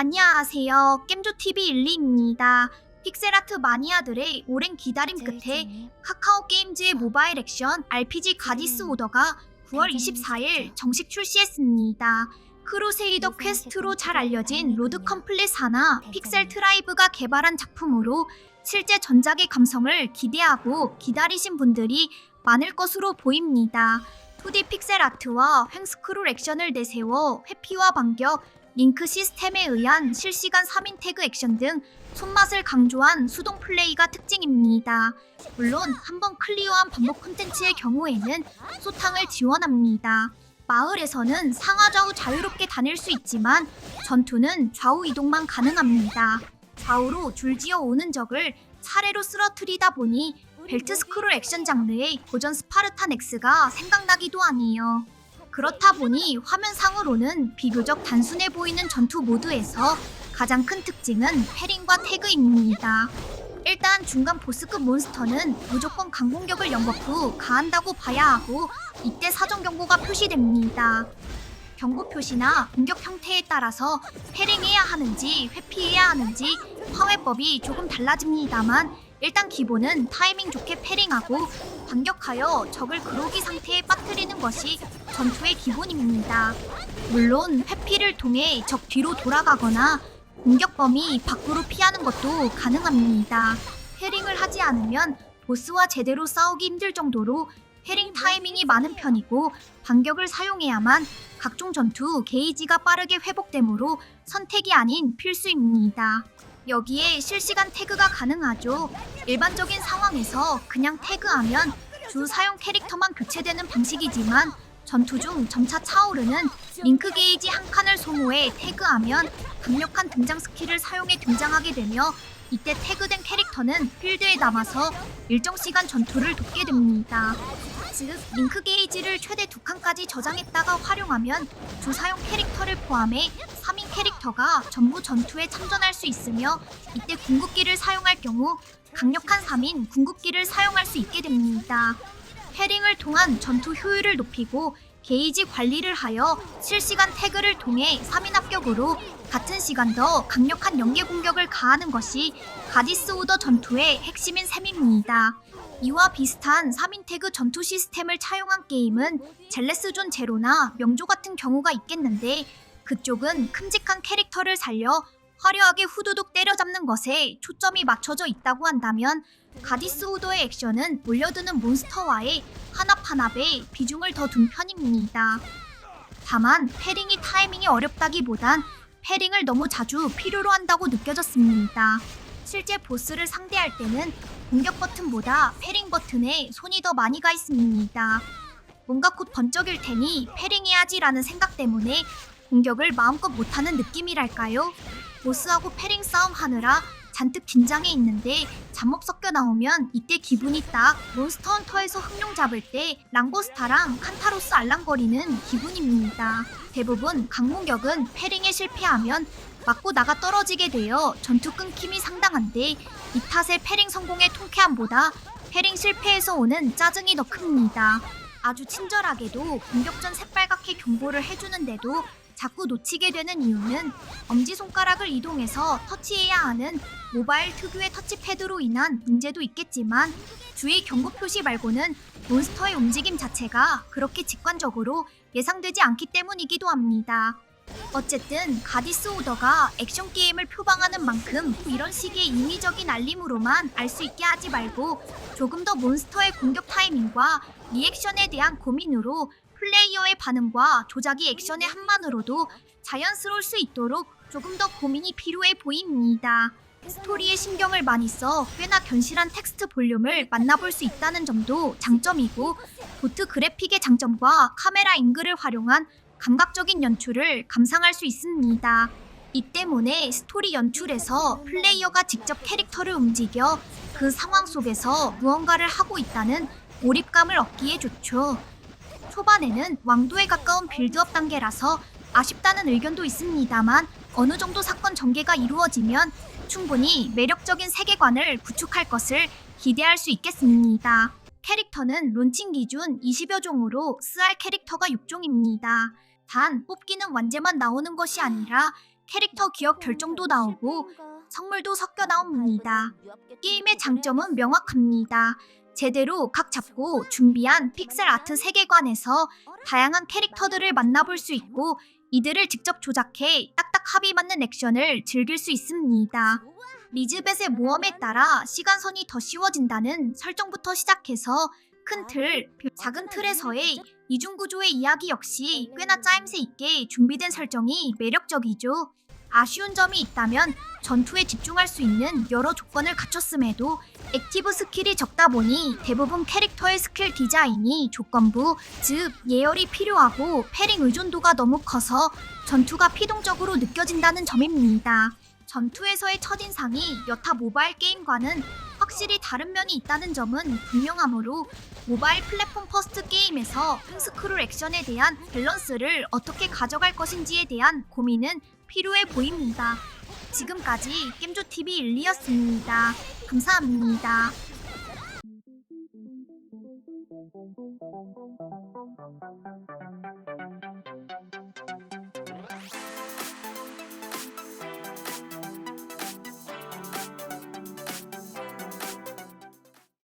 안녕하세요. 겜조TV 일리입니다. 픽셀아트 마니아들의 오랜 기다림 끝에 카카오 게임즈의 모바일 액션 RPG 가디스 오더가 9월 24일 정식 출시했습니다. 크루세이더 퀘스트로 잘 알려진 로드 컴플릿 사나 픽셀 트라이브가 개발한 작품으로 실제 전작의 감성을 기대하고 기다리신 분들이 많을 것으로 보입니다. 2D 픽셀 아트와 횡스크롤 액션을 내세워 회피와 반격, 링크 시스템에 의한 실시간 3인 태그 액션 등 손맛을 강조한 수동 플레이가 특징입니다. 물론 한번 클리어한 반복 콘텐츠의 경우에는 소탕을 지원합니다. 마을에서는 상하좌우 자유롭게 다닐 수 있지만 전투는 좌우 이동만 가능합니다. 좌우로 줄지어 오는 적을 차례로 쓰러뜨리다 보니 벨트 스크롤 액션 장르의 고전 스파르탄 X가 생각나기도 하네요. 그렇다 보니 화면 상으로는 비교적 단순해 보이는 전투 모드에서 가장 큰 특징은 패링과 태그입니다. 일단 중간 보스급 몬스터는 무조건 강공격을 연법 후 가한다고 봐야 하고 이때 사전 경고가 표시됩니다. 경고 표시나 공격 형태에 따라서 패링해야 하는지 회피해야 하는지 화회법이 조금 달라집니다만 일단 기본은 타이밍 좋게 패링하고 반격하여 적을 그로기 상태에 빠뜨리는 것이 전투의 기본입니다. 물론 회피를 통해 적 뒤로 돌아가거나 공격 범위 밖으로 피하는 것도 가능합니다. 패링을 하지 않으면 보스와 제대로 싸우기 힘들 정도로 패링 타이밍이 많은 편이고 반격을 사용해야만 각종 전투 게이지가 빠르게 회복되므로 선택이 아닌 필수입니다. 여기에 실시간 태그가 가능하죠. 일반적인 상황에서 그냥 태그하면 주 사용 캐릭터만 교체되는 방식이지만 전투 중 점차 차오르는 링크 게이지 한 칸을 소모해 태그하면 강력한 등장 스킬을 사용해 등장하게 되며 이때 태그된 캐릭터는 필드에 남아서 일정 시간 전투를 돕게 됩니다. 즉, 링크 게이지를 최대 두 칸까지 저장했다가 활용하면 주 사용 캐릭터를 포함해 3인 캐릭터가 전부 전투에 참전할 수 있으며 이때 궁극기를 사용할 경우 강력한 3인 궁극기를 사용할 수 있게 됩니다. 패링을 통한 전투 효율을 높이고 게이지 관리를 하여 실시간 태그를 통해 3인 합격으로 같은 시간 더 강력한 연계 공격을 가하는 것이 가디스 오더 전투의 핵심인 셈입니다. 이와 비슷한 3인 태그 전투 시스템을 차용한 게임은 젤레스존 제로나 명조 같은 경우가 있겠는데 그쪽은 큼직한 캐릭터를 살려 화려하게 후두둑 때려잡는 것에 초점이 맞춰져 있다고 한다면 가디스 오더의 액션은 몰려드는 몬스터와의 한합한합에 비중을 더 둔 편입니다. 다만 패링이 타이밍이 어렵다기보단 패링을 너무 자주 필요로 한다고 느껴졌습니다. 실제 보스를 상대할 때는 공격 버튼보다 패링 버튼에 손이 더 많이 가 있습니다. 뭔가 곧 번쩍일 테니 패링해야지라는 생각 때문에 공격을 마음껏 못하는 느낌이랄까요? 보스하고 패링 싸움 하느라 잔뜩 긴장해 있는데 잡목 섞여 나오면 이때 기분이 딱 몬스터 헌터에서 흑룡 잡을 때 랑고스타랑 칸타로스 알랑거리는 기분입니다. 대부분 강공격은 패링에 실패하면 맞고 나가 떨어지게 되어 전투 끊김이 상당한데 이 탓에 패링 성공의 통쾌함보다 패링 실패에서 오는 짜증이 더 큽니다. 아주 친절하게도 공격 전 새빨갛게 경보를 해주는데도 자꾸 놓치게 되는 이유는 엄지손가락을 이동해서 터치해야 하는 모바일 특유의 터치패드로 인한 문제도 있겠지만 주의 경고 표시 말고는 몬스터의 움직임 자체가 그렇게 직관적으로 예상되지 않기 때문이기도 합니다. 어쨌든 가디스 오더가 액션 게임을 표방하는 만큼 이런 식의 임의적인 알림으로만 알 수 있게 하지 말고 조금 더 몬스터의 공격 타이밍과 리액션에 대한 고민으로 플레이어의 반응과 조작이 액션의 한만으로도 자연스러울 수 있도록 조금 더 고민이 필요해 보입니다. 스토리에 신경을 많이 써 꽤나 견실한 텍스트 볼륨을 만나볼 수 있다는 점도 장점이고 보트 그래픽의 장점과 카메라 앵글을 활용한 감각적인 연출을 감상할 수 있습니다. 이 때문에 스토리 연출에서 플레이어가 직접 캐릭터를 움직여 그 상황 속에서 무언가를 하고 있다는 몰입감을 얻기에 좋죠. 초반에는 왕도에 가까운 빌드업 단계라서 아쉽다는 의견도 있습니다만 어느 정도 사건 전개가 이루어지면 충분히 매력적인 세계관을 구축할 것을 기대할 수 있겠습니다. 캐릭터는 론칭 기준 20여 종으로 쓰알 캐릭터가 6종입니다. 단 뽑기는 완제만 나오는 것이 아니라 캐릭터 기억 결정도 나오고 선물도 섞여 나옵니다. 게임의 장점은 명확합니다. 제대로 각 잡고 준비한 픽셀 아트 세계관에서 다양한 캐릭터들을 만나볼 수 있고 이들을 직접 조작해 딱딱 합이 맞는 액션을 즐길 수 있습니다. 리즈벳의 모험에 따라 시간선이 더 쉬워진다는 설정부터 시작해서 큰 틀, 작은 틀에서의 이중구조의 이야기 역시 꽤나 짜임새 있게 준비된 설정이 매력적이죠. 아쉬운 점이 있다면 전투에 집중할 수 있는 여러 조건을 갖췄음에도 액티브 스킬이 적다 보니 대부분 캐릭터의 스킬 디자인이 조건부, 즉 예열이 필요하고 패링 의존도가 너무 커서 전투가 피동적으로 느껴진다는 점입니다. 전투에서의 첫인상이 여타 모바일 게임과는 확실히 다른 면이 있다는 점은 분명하므로 모바일 플랫폼 퍼스트 게임에서 흥스크롤 액션에 대한 밸런스를 어떻게 가져갈 것인지에 대한 고민은 필요해 보입니다. 지금까지 겜조TV 일리였습니다. 감사합니다.